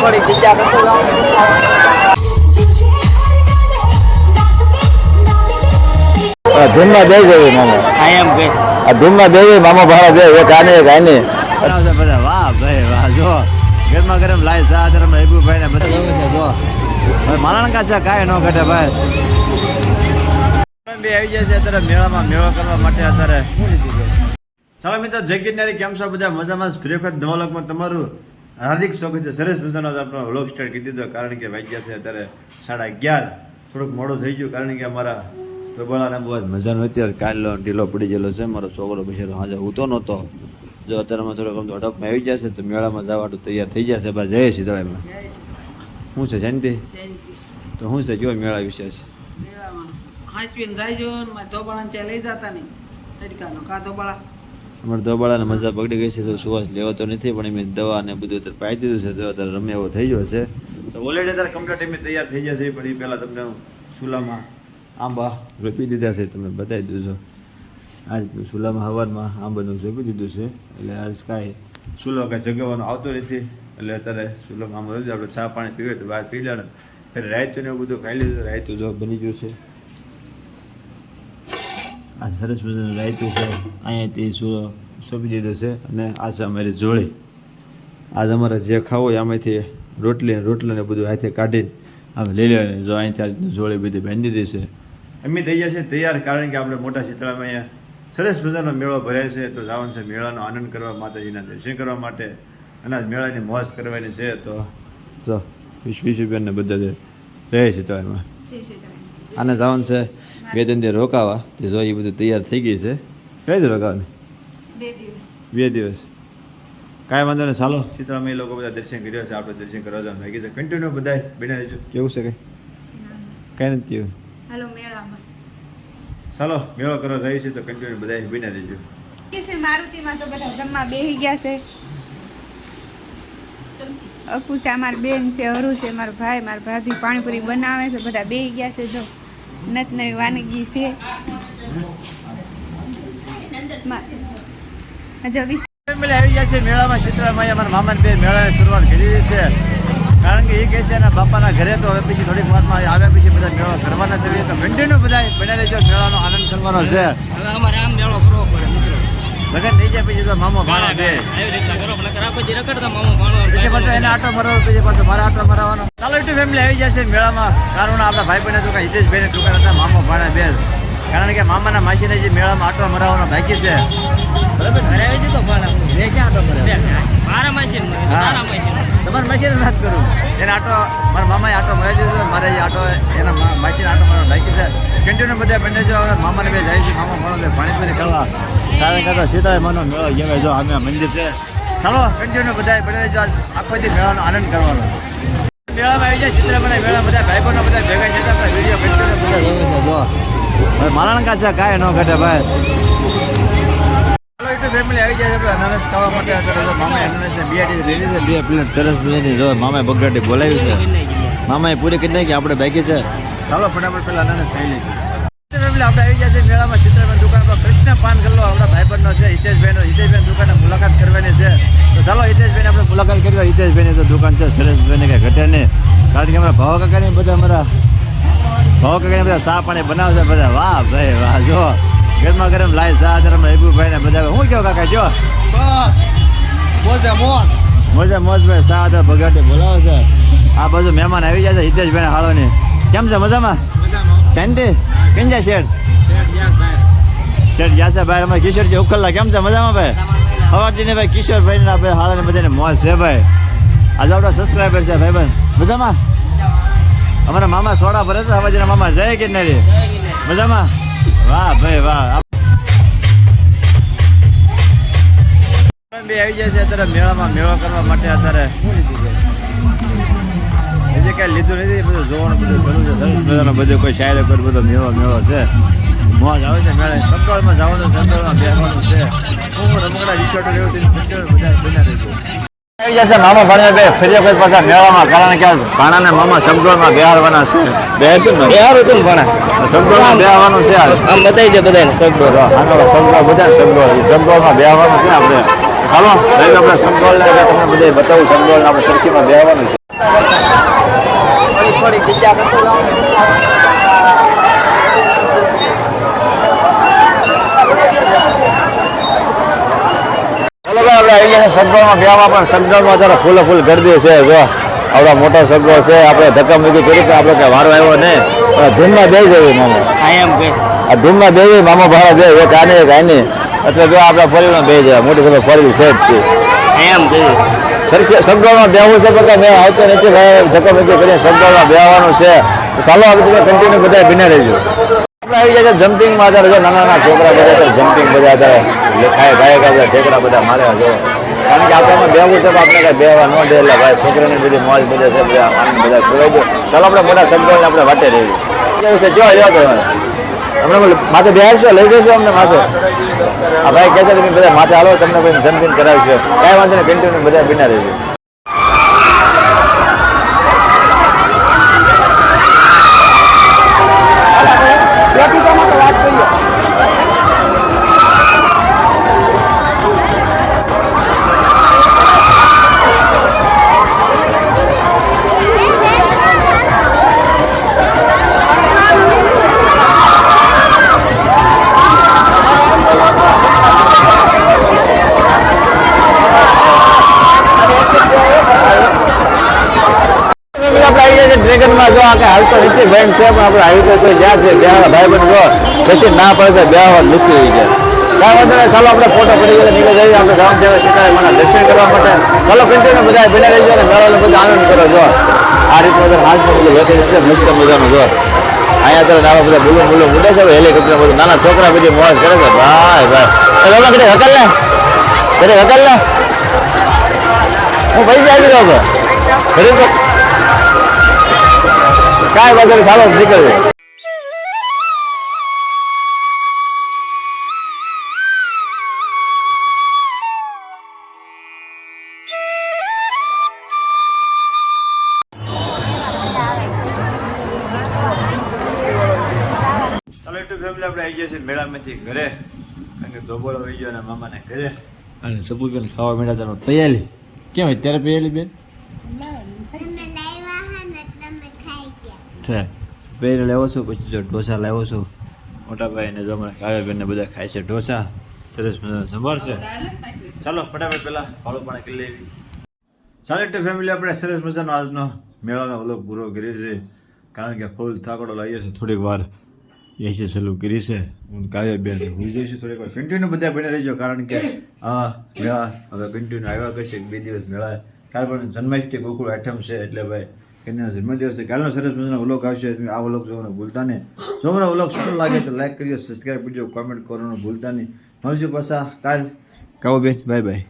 થોડી જગ્યા કરતો બે જવી મામા. આઈ એમ કે. આ ધૂનમાં બે જવી મામા ભાડા બે એક આને એક આને. બધા. વાહ ભાઈ વાહ જો. ગરમા ગરમ લાય સા ધરમ હેબુભાઈ ને બધા છે જો. માલણ કાચા કાય ન ઘટે ભાઈ. બે આવી જાય છે અત્યારે મેળામાં મેળો કરવા માટે અત્યારે. ચાલો મિત્રો જય ગિરનારી કેમ છો? બધા મજામાં ફ્રી વખત નવા તમારું હાર્દિક સ્વાગત છે. સરસ મજાનો આપણો વ્લોગ સ્ટાર્ટ કરી દીધો. કારણ કે વાગ્યા છે અત્યારે સાડા અગિયાર. થોડુંક મોડું થઈ ગયું કારણ કે અમારા પ્રબળાને બહુ જ મજા નહોતી અત્યારે કાલનો ઢીલો પડી ગયેલો છે. મારો છોકરો પછી હાજર ઉતો નહોતો. જો અત્યારમાં થોડોક આમ અડપમાં આવી જશે તો મેળામાં જવાનું તૈયાર થઈ જશે બસ જઈએ સીધળામાં શું છે જયંતિ? તો શું છે જો મેળા વિશેષ હાંસવીને જાયજો ને મારે ધોબાળાને ત્યાં લઈ જતા નહીં. તડકાનો. કાં ધોબાળા? અમારે દોબાળાને મજા પકડી ગઈ છે, તો સુવાસ લેવો તો નથી, પણ એમ દવા ને બધું અત્યારે પાઈ દીધું છે, તો અત્યારે રમે એવો થઈ ગયો છે. તો ઓલરેડી અત્યારે કમ્પ્લીટ એમ તૈયાર થઈ જશે પણ એ પહેલાં તમને સુલામાં આંબા રોપી દીધા છે, તમે બતાવી દીધું છો. આજ સુલામાં હવારમાં આંબાનું રોપી દીધું છે, એટલે આજ કાંઈ સુલો કાંઈ જગાવવાનો આવતો નથી, એટલે અત્યારે સુલામાં આંબા આપણે ચા પાણી પીવે તો બહાર પી લેવાનું. ત્યારે રાયતું ને એવું બધું ખાઈ લીધું, રાયતું જો બની ગયું છે. આ સરસ મજાનું રાયતું છે. અહીંયાથી સુરો સોંપી દીધો છે અને આ છે અમારી જોળી. આજ અમારે જે ખાવું હોય આમાંથી રોટલી રોટલીને બધું હાથે કાઢીને અમે લઈ લેવાની. જો અહીંથી આ બધી બાંધી દેશે અમે થઈ જશે તૈયાર, કારણ કે આપણે મોટા શીતળામાં અહીંયા સરસ મજાનો મેળો ભરાય છે. તો જવાનું છે મેળાનો આનંદ કરવા માતાજીના દર્શન કરવા માટે. અને મેળાની મોજ કરવાની છે. તો જો વીસ વીસ રૂપિયાને બધા રહે શીતળામાં. આને જવાનું છે. બે ત્રણ દિવસ રોકાવા. તે જો એ બધું તૈયાર થઈ ગઈ છે. કઈ દે રોકાવાની? બે દિવસ. કાંઈ વાંધો નહીં ચાલો. સીતારામ એ લોકો બધા દર્શન કર્યા છે. આપણે દર્શન કરવા જવાનું લાગી છે. કન્ટિન્યુ બધા બને રહેજો. કેવું છે કંઈ? કાંઈ નથી થયું. હાલો મેળામાં. ચાલો મેળો કરવા જઈએ છીએ તો કન્ટિન્યુ બધા બને રહેજો. મારુતિમાં તો બધા જમવા બેસી ગયા છે. અકુ છે અમારી બેન છે અરુ છે મારો ભાઈ મારા ભાભી પાણીપુરી બનાવે છે બધા બેસી ગયા છે જો. નત નવી વાનગી છે. મેળામાં શીતળામાં અમારા મામાને બે મેળાની શરૂઆત કરી છે. કારણ કે એ કહે છે એના બાપાના ઘરે તો હવે પછી થોડીક વારમાં આવ્યા પછી બધા મેળો કરવાના છે. તો કન્ટિન્યુ બધા બને રહેજો મેળાનો આનંદ કરવાનો છે. હવે અમારે આમ મેળો કરવો પડે લગન થઈ જાય પછી તો મામો ભાણો બે. રીતના કરો રખડતા મામો ભાણો. પછી પાછો એને આટો મારવાનો પછી પાછો મારા આટો મારવાનો ચાલો યુટ્યુબ ફેમિલી આવી જશે મેળામાં. કારણ આપણા ભાઈ બહેન દુકાન હિતેશભાઈ દુકાન હતા મામો ભાણા બે. કારણ કે મામાના માસીને જે મેળામાં આટો મરાવવાનો બાકી છે. બરાબર? ઘરે આવી જતો ભાણા. બે ક્યાં આટો કરે મારા માસી ને માસી ને માસીને વાત કરું. એને આટો મારા મામાએ આટો મરાવી દીધો મારે આટો એના માસીને આટો મારવાનો બાકી છે. કન્ટિન્યુ બધા બંને જો મામાને બે જાય છે મામા મળો પાણીપુરી કરવા. કારણ કે તો સીતા મનો મેળો જેવા જો અમે મંદિર છે. ચાલો કન્ટિન્યુ બધા બધા જો આખો દી મેળાનો આનંદ કરવાનો. મેળામાં આવી જાય ચિત્રમણા મેળા બધા ભાઈબંધો બધા ભેગા કાચા કાંઈ ન ઘટે ભાઈ. ચાલો, એટલું ફેમિલી આવી જાય આપણે ખાવા માટે. અત્યારે જો મામાએ અનાનસને બે છે, બે પ્લેટ જો, મામાએ બગડાટી બોલાવી છે. મામાએ પૂરી કરી નાખી, આપણે બાકી છે. ચાલો, ફટાફટ પેલા અનાનસ ખાઈ લઈશું ફેમિલી આપણે આવી જાય છે મેળામાં ચિત્રબેન દુકાન પર. કૃષ્ણ પાન ગલ્લો આપણા ભાઈબંધનો છે હિતેશભાઈનો. હિતેશભાઈ દુકાને મુલાકાત કરવાની છે. તો ચાલો હિતેશભાઈને આપણે મુલાકાત કરી હિતેશભાઈની તો દુકાન છે સુરેશભાઈને કંઈ ઘટે નહીં કારણ કે અમારા ભાવ કાકાને બધા અમારા ભાવ કાકાને બધા સા પાણી બનાવશે બધા. વાહ ભાઈ વાહ જો. ગરમા ગરમ લાય સા ધરમ હેબુભાઈ ને બધા હું કેવું કાકા જો? બસ. મોજે મોજ. મોજે મોજ ભાઈ. સા ધર ભગાટે બોલાવો છે. આ બધું મહેમાન આવી જાય છે હિતેશભાઈને હાળોની. કેમ છે મજામાં. શાંતિ? કેમ છે શેઠ? શેઠ ગયા ભાઈ અમારે કિશોરજી ઉખલ્લા કેમ છે? મજામાં ભાઈ? સવારથી ભાઈ કિશોરભાઈ ના ભાઈ હાલ બધાને મોજ છે ભાઈ. આજે આપણા સબસ્ક્રાઈબર છે ભાઈ ભાઈ મજામાં? અમારા મામા સોડા ભરે છે હવાજીના મામા. જય કિન્નરી મજામાં? વાહ ભાઈ વાહ. બે આવી જાય છે અત્યારે મેળામાં મેળો કરવા માટે અત્યારે. હજી કાંઈ લીધું નથી બધું જોવાનું બધું કરવું છે. સરસ મજાનો બધું કોઈ શાયર પર બધો મેળો મેળો છે. મોજ આવે છે મેળે. સંકળમાં જવાનું સંકળમાં બેસવાનું છે. હું રમકડા રિસોર્ટ રહ્યો તેની પંચોળ બધા બના રહીશું આવી જશે મામા ભાણે બે ફરી પાછા મેળામાં કારણ કે ભાણાને મામા સમગોળમાં બેહારવાના છે. બેહશું ને? યાર તું ભણા? સમગોળમાં બેહવાનું છે આમ બતાવી દે બધાને સગડો આગળ સમગોળ બધા સમગોળ સમગોળમાં બેહવાનું છે આપણે. ચાલો આપણે સમગોળ ને તમને બધે બતાવું સમગોળ આપણે સરખીમાં બેહવાનું છે. થોડી થોડી જગ્યા કરતો જાઉં ચાલો ભાઈ આપણે આવી ગયા સગવડમાં. બ્યામાં પણ સગવડમાં અત્યારે ફૂલે ફૂલ ગરદી છે જો આવડા મોટો સગવો છે. આપણે ધક્કા મૂકી કરી કે આપણે કઈ વારો આવ્યો નહીં. પણ ધૂમમાં બે જવું મામો. આ ધૂમમાં બે મામા ભાડા બે એક આને એક આની. અથવા જો આપડે ફરીમાં બે જાય મોટી ખબર ફરી છે જ સગવડમાં બેહવું છે બધા. મેં આવતો નથી ભાઈ ધક્કા મૂકી કરીને સગવડમાં બેહવાનું છે. ચાલો આપણે કન્ટિન્યુ બધા બિના રહેજો. આપણે આવી જાય જમ્પિંગમાં અત્યારે જો નાના નાના છોકરા બધા જમ્પિંગ બધા અત્યારે લેખાય, ગાય બધા ઠેકડા બધા મારે જો કારણ કે આપણામાં બેહવું છે આપણે કાંઈ બેહવા ન દે, એટલે ભાઈ છોકરાની બધી મોજ બધા છે, બધા આનંદ બધા ખોલાઈ દે ચાલો, આપણે મોટા શબ્દોને આપણે વાટે રહીએ. કેવું છે? જો જો તમે હમણાં માથે બેહાડશો? લઈ જશો અમને માથે? આ ભાઈ કહેતા તમે બધા માથે હાલો, તમને કોઈ જમપીન કરાવી છે. કાંઈ વાંધો નહીં કન્ટિન્યુ બધા બિના રહેજો. આવી ગયા જો આ કે હાલ તો નથી બેન છે, પણ આપણે આવી તો કોઈ જ્યાં છે, ત્યાં ભાઈ બન જો પછી ના પડે બે વાર નથી થઈ જાય કાંઈ વાંધો નહીં, ચાલો આપણે ફોટો પડી ગયા નીકળી જઈએ, આપણે ગામ જેવા સીધા મને દર્શન કરવા માટે. ચાલો કન્ટિન્યુ બધા ભેડા રહી જાય મેળાનો બધા આનંદ કરો, જો. આ રીતનું બધા તો બધું વેચે છે, મસ્ત મજાનું, જો. અહીંયા તો નાવા બધા બુલો બુલો મૂટે છે હેલિકોપ્ટર બધું નાના છોકરા બધી મોજ કરે છે. ભાઈ ભાઈ. રમા કદે હકલ ને કદે હકલ ને હું ભાઈ આપી દઉં છું કાંઈ વાંધો નહીં ચાલો નીકળીએ. ચાલો એટલું ફેમિલી આપણે આવી છીએ મેળામાંથી ઘરે. કારણ કે ધોબળો આવી ગયો અને મામાને ઘરે. અને સબુકન ખાવા મેળા તૈયારી. કેમ અત્યારે પહેલી બેન તમે લાવ્યા હા ને એટલે અમે ખાઈ ગયા છે. પહેરે લેવો છું, પછી જો ઢોસા લાવ્યો છું. મોટાભાઈને જો અમારા કાવ્યાબેન બધા ખાય છે ઢોસા. સરસ મજાનો સંભાળ છે. ચાલો, ફટાફટ પહેલાં ફાળો પણ કરી લેવી ચાલો એટલે ફેમિલી આપણે સરસ મજાનો આજનો મેળાનો વ્લોગ પૂરો કરી છે કારણ કે ફૂલ થાકડો લાગ્યો છે થોડીક વાર. એ છે સલું કરી છે. હું કાવ્યાબેન હું જઈશું થોડીક વાર. કન્ટિન્યુ બધા બની રહેજો, કારણ કે આ મેળા હવે કન્ટિન્યુ આવ્યા કરશે. બે દિવસ મેળા. કાલ પણ જન્માષ્ટમી ગોકુળ આઠમ છે, એટલે ભાઈ કન્યા જન્મદિવસ છે કાલનો સરસ મજાનો વ્લોગ આવશે, તમે આ વ્લોગ જોવાનું ભૂલતા નહીં. જો મને વ્લોગ સારો લાગે તો લાઈક કરજો સબસ્ક્રાઈબ કરજો કોમેન્ટ કરવાનું ભૂલતા નહીં. મળશું પાછા કાલ. કાવો બેન બાય બાય